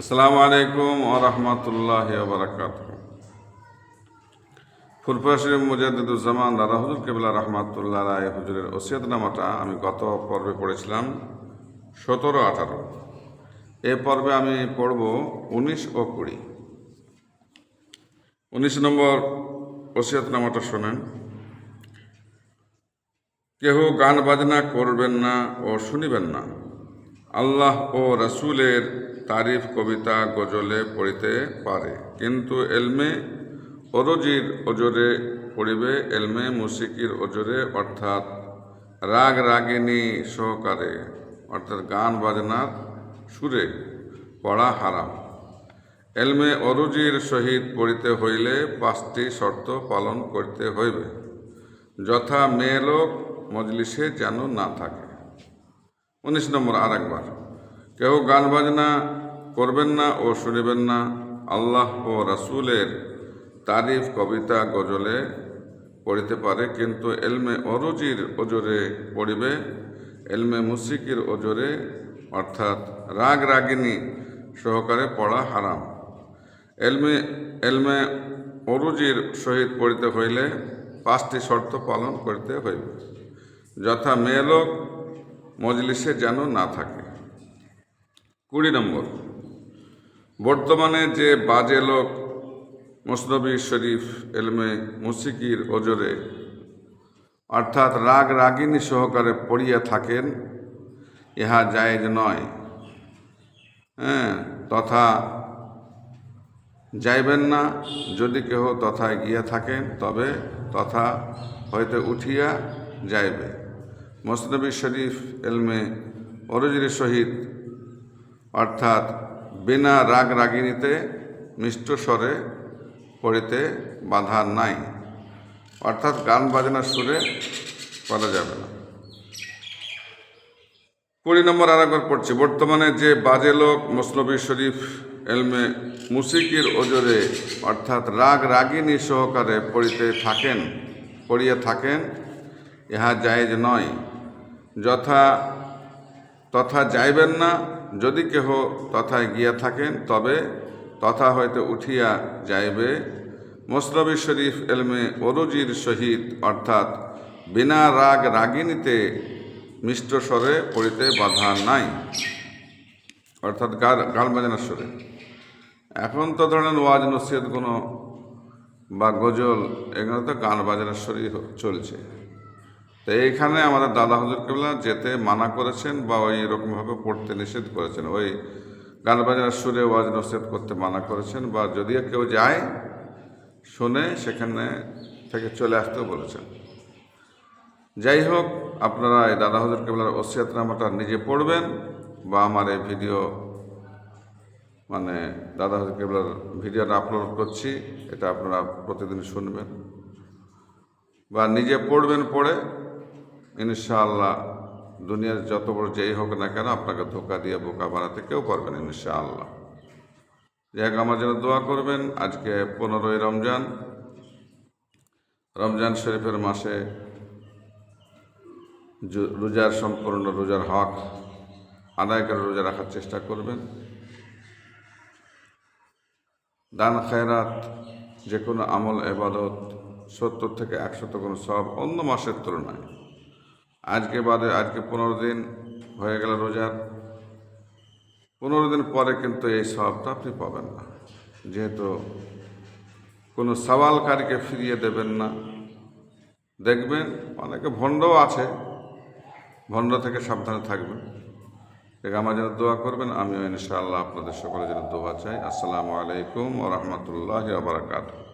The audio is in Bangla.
আসসালামু আলাইকুম ও রহমতুল্লাহ বারাকাত ফুরফুরা শরীফ মুজাদ্দুজ্জামান দাদা হুজুর কেবলা রহমাতুল্লাহ রায় হুজুরের ওসিয়ত নামাটা আমি গত পর্বে পড়েছিলাম সতেরো আঠারো। এ পর্বে আমি পড়ব উনিশ ও কুড়ি। উনিশ নম্বর ওসিয়ত নামাটা শোনেন। কেহ গান বাজনা করবেন না ও শুনিবেন না। আল্লাহ ও রসুলের তারিফ কবিতা গজলে পড়িতে পারে। কিন্তু এলমে অরজির ওজরে পড়িবে, এলমে মুসিকির ওজরে, অর্থাৎ রাগ রাগিনী সহকারে, অর্থাৎ গান বাজনার সুরে পড়া হারাম। এলমে অরুজির সহিত পড়িতে হইলে পাঁচটি শর্ত পালন করতে হইবে। যথা মেয়ে লোক মজলিসে যেন না থাকে। উনিশ নম্বর আর একবার কেউ গান বাজনা করবেন না ও শুনিবেন না। আল্লাহ ও রাসূলের তারিফ কবিতা গজলে পড়িতে পারে, কিন্তু এলমে অরুজির ওজরে পড়িবে। এলমে মুসিকির ওজরে, অর্থাৎ রাগ রাগিনী সহকারে পড়া হারাম। এলমে এলমে অরুজির সহিত পড়িতে হইলে পাঁচটি শর্ত পালন করতে হইবে। যথা মেয়ে লোক মজলিসে যেন না থাকে। কুড়ি নম্বর। বর্তমানে যে বাজে লোক মুসনবী শরীফ এলমে মুসিকির ওজরে, অর্থাৎ রাগ রাগিনী সহকারে পড়িয়া থাকেন, ইহা জায়েজ নয়। হ্যাঁ তথা যাইবেন না, যদি কেহ তথায় গিয়া থাকেন, তবে তথা হইতে উঠিয়া যাইবে। মসনবী শরীফ এলমে অরজির সহিত, অর্থাৎ বিনা রাগ রাগিনীতে মিষ্ট স্বরে পড়িতে বাধা নাই। অর্থাৎ গান বাজনার সুরে করা যাবে না। কুড়ি নম্বর আর একবার পড়ছি। বর্তমানে যে বাজে লোক মসনবী শরীফ এলমে মুসিকির ওজরে, অর্থাৎ রাগ রাগিনী সহকারে পড়িতে থাকেন, পড়িয়া থাকেন, ইহা জায়েজ নয়। যথা, তথা যাইবেন না। যদি কেহ তথায় গিয়া থাকেন, তবে তথা হইতে উঠিয়া যাইবে। মসলবী শরীফ এলমে অরুজির সহিত, অর্থাৎ বিনা রাগ রাগিনীতে মিষ্ট স্বরে পড়িতে বাধা নাই। অর্থাৎ গাল গাল বাজানোর স্বরে। এখন তো ধরেন ওয়াজ, নসিহত কোনো বা গজল, এগুলো তো গান বাজানোর স্বরই চলছে। তো এইখানে আমাদের দাদা হুজুর কেবলা যেতে মানা করেছেন বা ওই রকমভাবে পড়তে নিষেধ করেছেন। ওই গান বাজানোর সুরে ওয়াজ নসিহত করতে মানা করেছেন বা যদিও কেউ যায়, শুনে সেখানে থেকে চলে আসতেও বলেছেন। যাই হোক, আপনারা এই দাদা হুজুর কেবলার ওসিয়াতনামাটা নিজে পড়বেন বা আমার এই ভিডিও মানে দাদা হুজুর কেবলার ভিডিওটা আপলোড করছি, এটা আপনারা প্রতিদিন শুনবেন। বা নিজে পড়বেন পড়ে ইনশাআল্লাহ, দুনিয়ার যত বড় যেই হোক না কেন আপনাকে ধোকা দিয়ে বোকা বানাতে কেউ পারবেন ইনশাআল্লাহ। যাই আমার জন্য দোয়া করবেন, আজকে পনেরোই রমজান। রমজান শরীফের মাসে রোজার সম্পূর্ণ রোজার হক আদায় করে রোজা রাখার চেষ্টা করবেন। দান, খায়রাত যে কোনো আমল, এবাদত, সত্তর থেকে একশত কোনো সব অন্য মাসের তুলনায় আজকে বাদে আজকে পনেরো দিন হয়ে গেল রোজার। পনেরো দিন পরে কিন্তু এই সবটা আপনি পাবেন না। যেহেতু কোনো সওয়ালকারীকে ফিরিয়ে দেবেন না। দেখবেন অনেকে ভণ্ডও আছে, ভণ্ড থেকে সাবধানে থাকবেন। আমার জন্য দোয়া করবেন, আমিও ইনশাআল্লাহ আপনাদের সকলের জন্য দোয়া চাই। আসসালামু আলাইকুম ও রহমতুল্লাহ বারাকাতুহ।